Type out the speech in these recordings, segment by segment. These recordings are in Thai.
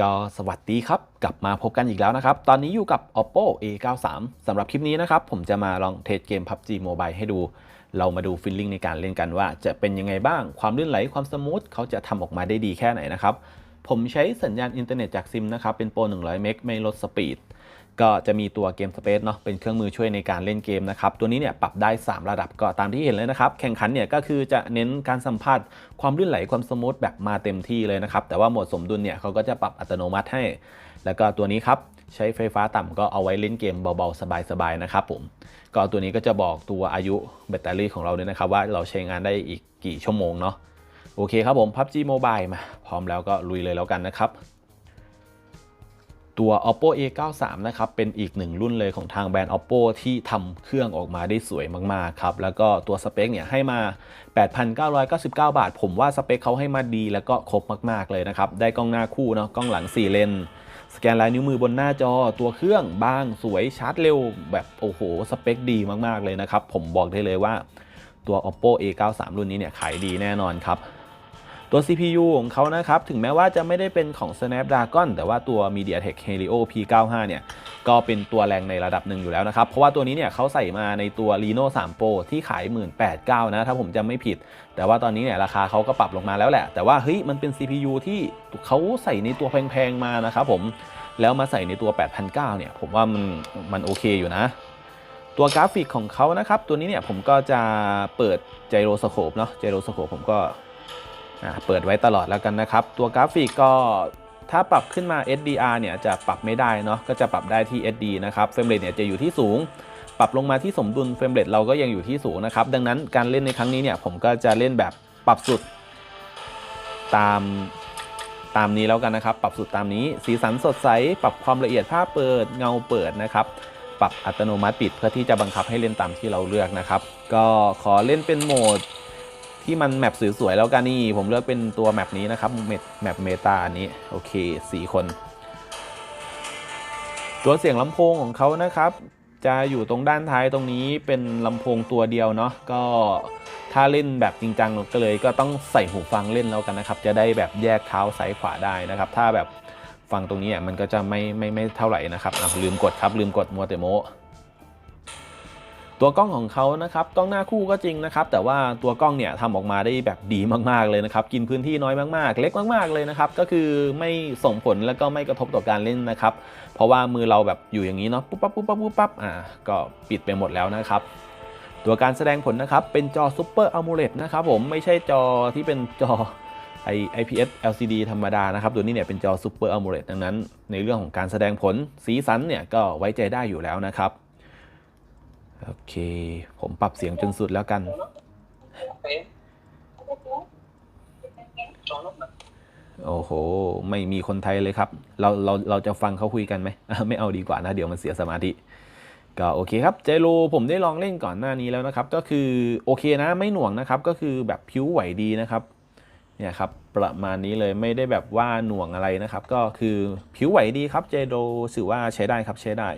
ก็สวัสดีครับ กลับมาพบกันอีกแล้วนะครับ ตอนนี้อยู่กับ oppo a93 สำหรับคลิปนี้นะครับ ผมจะมาลองเทสเกม PUBG Mobile ให้ดู เรามาดูฟิลลิ่งในการเล่นกันว่า จะเป็นยังไงบ้าง ความลื่นไหลความสมูทเขาจะทำออกมาได้ดีแค่ไหนนะครับ ผมใช้สัญญาณอินเทอร์เน็ตจากซิมนะครับ เป็นโปร 100 เมกไม่ลดสปีด ก็จะมีตัวเกมสเปซเนาะเป็นเครื่องมือช่วยในการเล่นเกมนะครับตัวนี้เนี่ยปรับได้ 3 ระดับก็ตามที่เห็นเลยนะครับแข่งขันเนี่ยก็คือจะเน้นการสัมผัสความลื่นไหลความสมูทแบบมาเต็มที่เลยนะครับแต่ว่าโหมดสมดุลเนี่ยเขาก็จะปรับอัตโนมัติให้ แล้วก็ตัวนี้ครับใช้ไฟฟ้าต่ำก็เอาไว้เล่นเกมเบาๆ สบายๆนะครับผมก็ตัวนี้ก็จะบอกตัวอายุแบตเตอรี่ของเราด้วยนะครับว่าเราใช้งานได้อีกกี่ชั่วโมงเนาะโอเคครับผม PUBG Mobile มาพร้อมแล้วก็ลุยเลยแล้วกันนะครับ ตัว oppo a93 นะครับ เป็นอีกหนึ่งรุ่นเลยของทางแบรนด์ oppo ที่ทำเครื่องออกมาได้สวยมาก ๆ ครับ แล้วก็ตัวสเปคเนี่ยให้มา 8,999 บาท ผมว่าสเปคเขาให้มาดีแล้วก็ครบมาก ๆ เลยนะครับ ได้กล้องหน้าคู่เนาะ กล้องหลัง 4 เลนสแกนลายนิ้วมือบนหน้าจอตัวเครื่องบางสวยชาร์จเร็ว แบบโอ้โห สเปคดีมาก ๆ เลยนะครับ ผมบอกได้เลยว่าตัว oppo a93 รุ่นนี้เนี่ยขายดีแน่นอนครับ ตัว CPU ของเขานะครับ ถึงแม้ว่าจะไม่ได้เป็นของ Snapdragon แต่ว่าตัว MediaTek Helio P95 เนี่ยก็เป็นตัวแรงในระดับหนึ่งอยู่แล้วนะครับ เพราะว่าตัวนี้เนี่ยเขาใส่มาในตัว Reno 3 Pro ที่ขาย 18,900นะถ้าผมจำไม่ผิด แต่ว่าตอนนี้เนี่ยราคาเขาก็ปรับลงมาแล้วแหละ แต่ว่าเฮ้ยมันเป็น CPU ที่เขาใส่ในตัวแพงๆมานะครับผมแล้วมาใส่ในตัว 8,900เนี่ยผมว่ามันมันโอเคอยู่นะตัวกราฟิกของเขานะครับ ตัวนี้เนี่ยผมก็จะเปิดไจโรสโคปเนาะไจโรสโคปผมก็ เปิดไว้ตลอดแล้วกันนะครับ ตัวกราฟิกก็ถ้าปรับขึ้นมา SDR เนี่ยจะปรับไม่ได้เนาะก็จะปรับได้ที่ SD นะครับเฟรมเรทเนี่ยจะอยู่ที่สูง ปรับลงมาที่สมดุลเฟรมเรทเราก็ยังอยู่ที่สูงนะครับ ดังนั้นการเล่นในครั้งนี้เนี่ยผมก็จะเล่นแบบปรับสุดตามตามนี้แล้วกันนะครับ ปรับสุดตามนี้ สีสันสดใส ปรับความละเอียดภาพเปิดเงาเปิดนะครับ ปรับอัตโนมัติปิดเพื่อที่จะบังคับให้เล่นตามที่เราเลือกนะครับ ก็ขอเล่นเป็นโหมด ที่มันแมปสวยๆแล้วกันนี่ผมเลือกเป็นตัวแมปนี้นะครับแมปแมปเมตาอันนี้โอเค 4 คน ตัวเสียงลำโพงของเขานะครับ จะอยู่ตรงด้านท้ายตรงนี้เป็นลำโพงตัวเดียวเนาะก็ถ้าเล่นแบบจริงจังก็เลย ก็ต้องใส่หูฟังเล่นแล้วกันนะครับ จะได้แบบแยกเท้าซ้ายขวาได้นะครับ ถ้าแบบฟังตรงนี้อะมันก็จะไม่ไม่ไม่เท่าไหร่นะครับอะลืมกดครับลืมกดมัวแต่โม ตัวกล้องของเขานะครับกล้องหน้าคู่ก็จริงนะครับแต่ว่าตัวกล้องเนี่ยทำออกมาได้แบบดีมากๆเลยนะครับกินพื้นที่น้อยมากๆ เล็กมากๆเลยนะครับก็คือไม่ส่งผลแล้วก็ไม่กระทบต่อการเล่นนะครับเพราะว่ามือเราแบบอยู่อย่างนี้เนาะปุ๊บปั๊บปุ๊บปั๊บปุ๊บปั๊บอ่าก็ปิดไปหมดแล้วนะครับตัวการแสดงผลนะครับเป็นจอ Super AMOLED นะครับผมไม่ใช่จอที่เป็นจอไอ IPS LCD ธรรมดานะครับ ตัวนี้เนี่ยเป็นจอ Super AMOLED ดังนั้น ในเรื่องของการแสดงผลสีสันเนี่ยก็ไว้ใจได้อยู่แล้วนะครับ โอเค ผมปรับเสียงจนสุดแล้วกัน โอ้โห ไม่มีคนไทยเลยครับ เราเราเราจะฟังเขาคุยกันไหมอะไม่เอาดีกว่านะ เดี๋ยวมันเสียสมาธิ ก็โอเคครับ เจโรผมได้ลองเล่นก่อนหน้านี้แล้วนะครับ ก็คือโอเคนะ ไม่หน่วงนะครับ ก็คือแบบผิวไหวดีนะครับ เนี่ยครับ ประมาณนี้เลยไม่ได้แบบว่าหน่วงอะไรนะครับ ก็คือผิวไหวดีครับ เจโรถือว่าใช้ได้ครับใช้ได้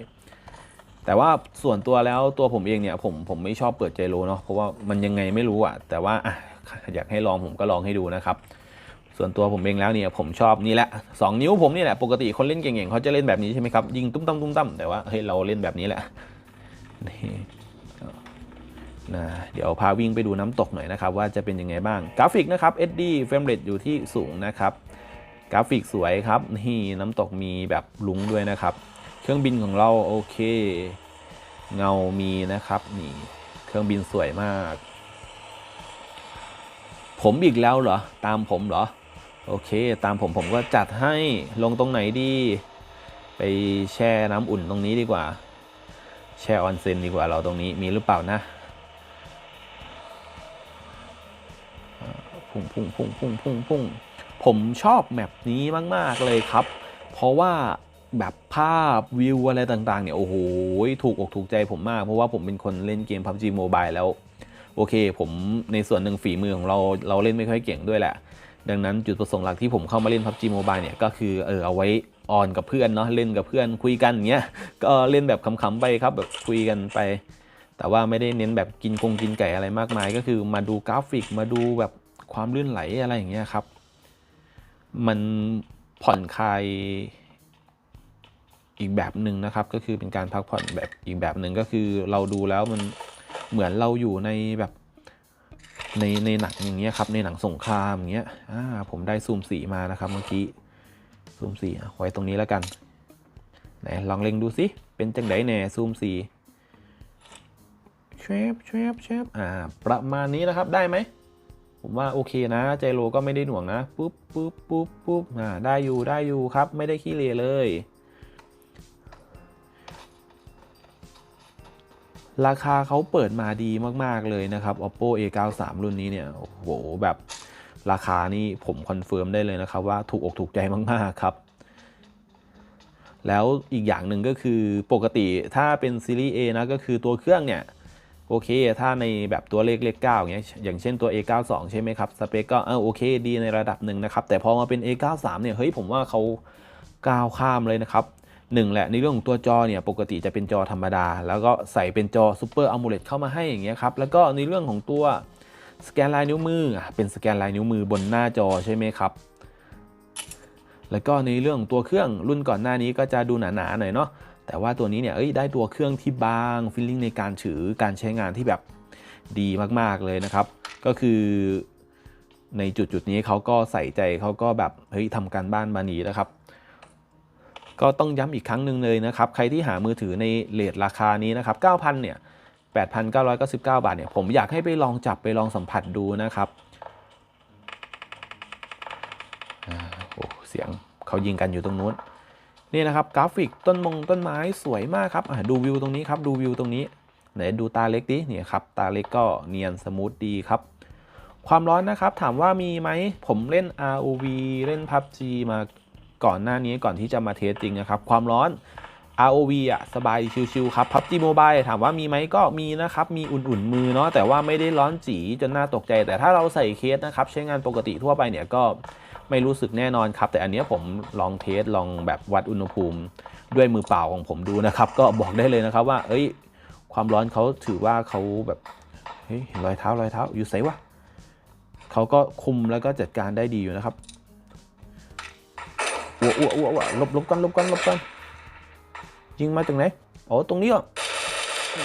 แต่ว่าส่วนตัวแล้วตัวผมเองเนี่ยผมผมไม่ชอบเปิดเจโรเนาะเพราะว่ามันยังไงไม่รู้อะแต่ว่าอยากให้ลองผมก็ลองให้ดูนะครับ ส่วนตัวผมเองแล้วเนี่ยผมชอบนี่แหละสองนิ้วผมนี่แหละปกติคนเล่นเก่งๆเขาจะเล่นแบบนี้ใช่ไหมครับยิงตุ้มตั้มตุ้มตั้มแต่ว่าเฮ้ยเราเล่นแบบนี้แหละนี่นะเดี๋ยวพาวิ่งไปดูน้ำตกหน่อยนะครับ ว่าจะเป็นยังไงบ้างกราฟิกนะครับ SD เฟรมเรทอยู่ที่สูงนะครับ กราฟิกสวยครับนี่น้ำตกมีแบบลุ้งด้วยนะครับ เครื่องบินของเราโอเค เงามีนะครับนี่เครื่องบินสวยมาก ผมอีกแล้วเหรอ ตามผมเหรอ โอเค ตามผมผมก็จัดให้ลงตรงไหนดี ไปแช่น้ำอุ่นตรงนี้ดีกว่า แช่ออนเซ็นดีกว่าเราตรงนี้มีหรือเปล่านะพุ่งพุ่งพุ่งพุ่งพุ่งพุ่งผมชอบแมปนี้มาก ๆ เลยครับ เพราะว่า แบบภาพวิวอะไรต่างๆเนี่ยโอ้โหถูกอกถูกใจผมมาก เพราะว่าผมเป็นคนเล่นเกม PUBG Mobile แล้ว โอเค ผมในส่วนหนึ่งฝีมือของเราเราเล่นไม่ค่อยเก่งด้วยแหละ ดังนั้นจุดประสงค์หลักที่ผมเข้ามาเล่น PUBG Mobile เนี่ยก็คือเออเอาไว้ออนกับเพื่อนเนาะเล่นกับเพื่อนคุยกันอย่างเงี้ยก็เล่นแบบขำๆไปครับแบบคุยกันไป แต่ว่าไม่ได้เน้นแบบกินกงกินไก่อะไรมากมาย ก็คือมาดูกราฟิกมาดูแบบความลื่นไหลอะไรอย่างเงี้ยครับ มันผ่อนคลาย อีกแบบหนึ่งนะครับ ก็คือเป็นการพักผ่อนแบบอีกแบบหนึ่งก็คือเราดูแล้วมันเหมือนเราอยู่ในแบบในในหนังอย่างเงี้ยครับในหนังสงครามอย่างเงี้ยอ่าผมได้ซูมสีมานะครับเมื่อกี้ซูมสี่ไว้ตรงนี้แล้วกันไหนลองเล็งดูสิเป็นจังไดแน่ซูมสีเชฟเชฟเชฟอ่าประมาณนี้นะครับได้ไหมผมว่าโอเคนะใจโลก็ไม่ได้หน่วงนะปุ๊บปุ๊บปุ๊บปุ๊บอ่าได้อยู่ได้อยู่ครับ ไม่ได้ขี้เลเลย ราคาเขาเปิดมาดีมาก ๆ เลยนะครับ oppo a 9 3 รุ่นนี้เนี่ย โอ้โห แบบราคานี่ผมคอนเฟิร์มได้เลยนะครับ ว่าถูกอกถูกใจมาก ๆ ครับ แล้วอีกอย่างหนึ่งก็คือปกติถ้าเป็นซีรีส์ A นะก็คือตัวเครื่องเนี่ย โอเค ถ้าในแบบตัวเลขเลข9อย่างเงี้ยอย่างเช่นตัว A92 ใช่ไหมครับ สเปคก็เออโอเค ดีในระดับหนึ่งนะครับ แต่พอมาเป็น A93 เนี่ยเฮ้ยผมว่าเขาก้าวข้ามเลยนะครับ หนึ่งแหละในเรื่องของตัวจอเนี่ยปกติจะเป็นจอธรรมดา แล้วก็ใส่เป็นจอ Super AMOLED เลตเข้ามาให้อย่างเงี้ยครับแล้วก็ในเรื่องของตัวสแกนลายนิ้วมือเป็นสแกนลายนิ้วมือบนหน้าจอใช่ไหมครับ แล้วก็ในเรื่องของตัวเครื่องรุ่นก่อนหน้านี้ก็จะดูหนาๆหน่อยเนาะแต่ว่าตัวนี้เนี่ยยได้ตัวเครื่องที่บางฟีลลิ่งในการถือการใช้งานที่แบบดีมากๆเลยนะครับ ก็คือในจุดจุดๆนี้เขาก็ใส่ใจเขาก็แบบเฮ้ยทำการบ้านมานีนะครับ ก็ต้องย้ำอีกครั้งหนึ่งเลยนะครับ ใครที่หามือถือในเลทราคานี้นะครับ 9,000 เนี่ย 8,999 บาทเนี่ย ผมอยากให้ไปลองจับไปลองสัมผัสดูนะครับอโอ้เสียงเขายิงกันอยู่ตรงนู้น นี่นะครับกราฟิกต้นมงต้นไม้สวยมากครับดูวิวตรงนี้ครับ ดูวิวตรงนี้ไหนดูตาเล็กดิเนี่ยครับ ตาเล็กก็เนียนสมูทดีครับ ความร้อนนะครับถามว่ามีไหม ผมเล่น ROV เล่น PUBG มา ก่อนหน้านี้ก่อนที่จะมาเทสจริงนะครับ ความร้อน ROV อะสบายชิวๆครับ PUBG Mobile ถามว่ามีไหมก็มีนะครับ มีอุ่นๆมือเนาะแต่ว่าไม่ได้ร้อนจีจนน่าตกใจ แต่ถ้าเราใส่เคสนะครับใช้งานปกติทั่วไปเนี่ยก็ไม่รู้สึกแน่นอนครับ แต่อันนี้ผมลองเทสลองแบบวัดอุณหภูมิ ด้วยมือเปล่าของผมดูนะครับ ก็บอกได้เลยนะครับว่า เอ้ย ความร้อนเขาถือว่าเขาแบบเฮ้ยเห็นรอยเท้ารอยเท้าอยู่ไสวะเขาก็คุมแล้วก็จัดการได้ดีอยู่นะครับ อ้วอ้วอ้วอ้วลบลบกันลบกันลบกันยิงมาจากไหนอ๋อตรงนี้อะ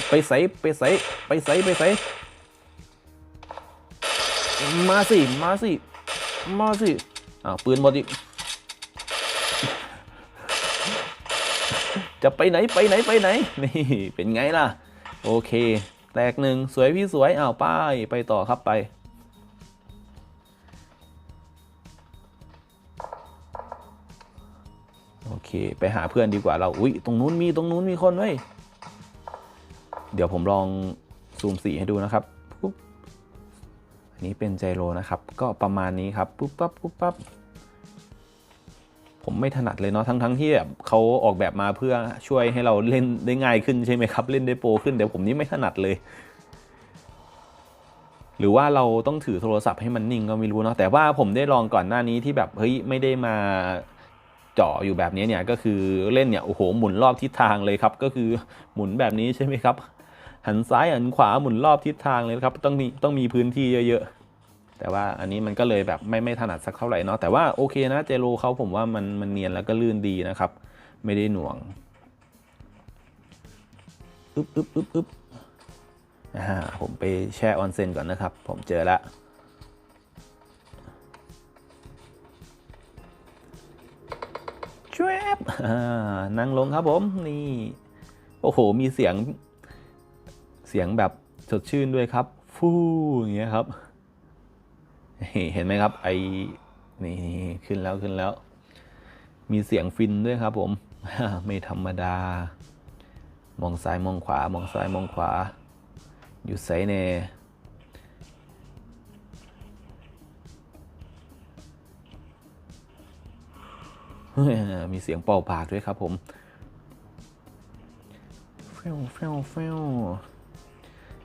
ไปใส่ไปใส่ไปใส่ไปใส่มาสิมาสิมาสิอ้าวปืนหมดอีกจะไปไหนไปไหนไปไหนนี่เป็นไงล่ะ โอเค แตกหนึ่งสวยพี่สวยอ้าวไป้ายไปต่อครับไป โอเค ไปหาเพื่อนดีกว่าเราอุ้ยตรงนู้นมีตรงนู้นมีคนเว้ยเดี๋ยวผมลองซูมสีให้ดูนะครับปุ๊บอันนี้เป็นไจโรนะครับ ก็ประมาณนี้ครับปุ๊บปั๊บปุ๊บปั๊บผมไม่ถนัดเลยเนาะทั้งทั้งที่แบบเขาออกแบบมาเพื่อช่วยให้เราเล่นได้ง่ายขึ้นใช่ไหมครับ เล่นได้โปรขึ้นแต่ผมนี่ไม่ถนัดเลย หรือว่าเราต้องถือโทรศัพท์ให้มันนิ่งก็ไม่รู้เนาะแต่ว่าผมได้ลองก่อนหน้านี้ที่แบบเฮ้ยไม่ได้มา จาะอยู่แบบนี้เนี่ยก็คือเล่นเนี่ยโอ้โหหมุนรอบทิศทางเลยครับ ก็คือหมุนแบบนี้ใช่ไหมครับ หันซ้ายหันขวาหมุนรอบทิศทางเลยครับต้องมีต้องมีพื้นที่เยอะๆแต่ว่าอันนี้มันก็เลยแบบไม่ไม่ถนัดสักเท่าไหร่เนาะแต่ว่าโอเคนะเจโรเขาผมว่ามันมันเนียนแล้วก็ลื่นดีนะครับ ไม่ได้หน่วงอึ๊บอึ๊บอึ๊บอึ๊บอ่าผมไปแช่ออนเซ็นก่อนนะครับ ผมเจอละช่ว นั่งลงครับผม นี่ โอ้โห มีเสียง เสียงแบบสดชื่นด้วยครับ ฟูอย่างเงี้ยครับ เห็นไหมครับ ไอนี่ขึ้นแล้วขึ้นแล้ว มีเสียงฟินด้วยครับ ผม ไม่ธรรมดา มองซ้ายมองขวา มองซ้ายมองขวา อยู่ไซเน มีเสียงเป่าปากด้วยครับผมเฟลเฟลเฟล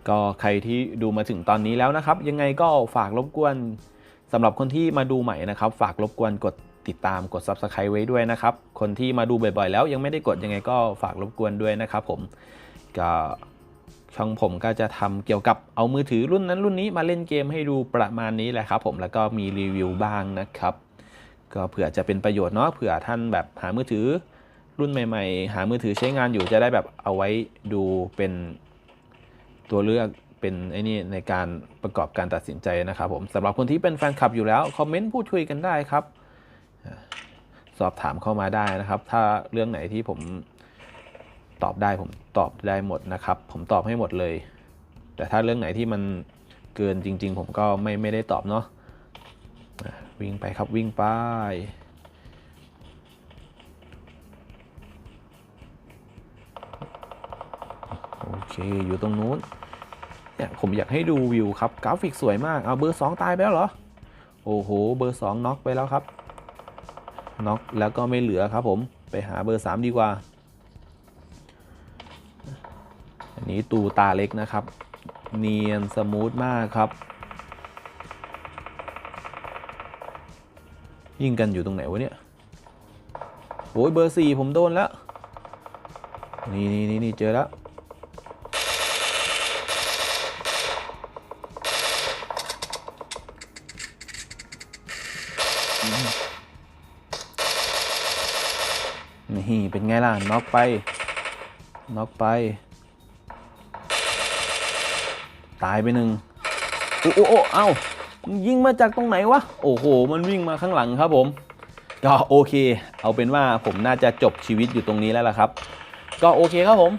ก็ใครที่ดูมาถึงตอนนี้แล้วนะครับ ยังไงก็ฝากรบกวนสำหรับคนที่มาดูใหม่นะครับ ฝากรบกวนกดติดตามกด Subscribe ไว้ด้วยนะครับ คนที่มาดูบ่อยๆ แล้วยังไม่ได้กดยังไงก็ฝากรบกวนด้วยนะครับผมก็ช่องผมก็จะทำเกี่ยวกับเอามือถือรุ่นนั้นรุ่นนี้มาเล่นเกมให้ดูประมาณนี้แหละครับผมแล้วก็มีรีวิวบ้างนะครับ ก็เผื่อจะเป็นประโยชน์เนาะเผื่อท่านแบบหามือถือรุ่นใหม่ ๆ หามือถือใช้งานอยู่จะได้แบบเอาไว้ดูเป็นตัวเลือกเป็นไอ้นี่ในการประกอบการตัดสินใจนะครับผมสำหรับคนที่เป็นแฟนคลับอยู่แล้วคอมเมนต์พูดคุยกันได้ครับ สอบถามเข้ามาได้นะครับ ถ้าเรื่องไหนที่ผมตอบได้ผมตอบได้หมดนะครับ ผมตอบให้หมดเลย แต่ถ้าเรื่องไหนที่มันเกินจริง ๆ ผมก็ไม่ไม่ได้ตอบเนาะ วิ่งไปครับวิ่งไปโอเคอยู่ตรงนู้นเนี่ยผมอยากให้ดูวิวครับกราฟิกสวยมากเอาเบอร์2ตายไปแล้วเหรอโอ้โหเบอร์2น็อกไปแล้วครับน็อกแล้วก็ไม่เหลือครับผมไปหาเบอร์3ดีกว่าอันนี้ตูตาเล็กนะครับ เนียนสมูทมากครับ ยิงกันอยู่ตรงไหนวะเนี่ยโอ้ยเบอร์4ผมโดนแล้ว นี่นี่นี่นี่เจอแล้ว นี่ เป็นไงล่ะ น็อกไป น็อกไป ตายไปหนึ่งโอ้โอ้โอ้เอ้า ยิงมาจากตรงไหนวะ โอ้โห มันวิ่งมาข้างหลังครับผม ก็โอเค เอาเป็นว่าผมน่าจะจบชีวิตอยู่ตรงนี้แล้วล่ะครับ ก็โอเคครับผม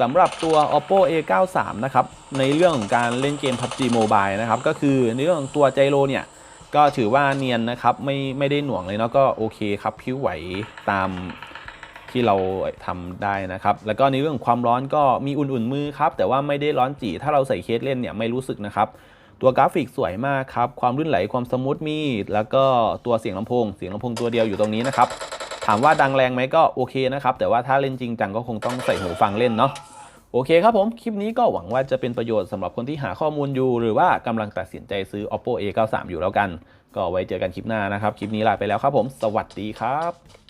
สำหรับตัว oppo a93 นะครับ ในเรื่องของการเล่นเกม PUBG Mobile นะครับ ก็คือในเรื่องของตัวไจโรเนี่ยก็ถือว่าเนียนนะครับไม่ไม่ได้หน่วงเลยเนาะก็โอเคครับพิ้วไหวตามที่เราทำได้นะครับ แล้วก็ในเรื่องความร้อนก็มีอุ่นๆมือครับ แต่ว่าไม่ได้ร้อนจีถ้าเราใส่เคสเล่นเนี่ยไม่รู้สึกนะครับ ตัวกราฟิกสวยมากครับ ความลื่นไหลความสมูทมี แล้วก็ตัวเสียงลำโพง เสียงลำโพงตัวเดียวอยู่ตรงนี้นะครับ ถามว่าดังแรงไหมก็โอเคนะครับ แต่ว่าถ้าเล่นจริงจังก็คงต้องใส่หูฟังเล่นเนาะ โอเคครับผม คลิปนี้ก็หวังว่าจะเป็นประโยชน์สำหรับคนที่หาข้อมูลอยู่ หรือว่ากำลังตัดสินใจซื้อ oppo a93 อยู่แล้วกัน ก็ไว้เจอกันคลิปหน้านะครับ คลิปนี้ลาไปแล้วครับผม สวัสดีครับ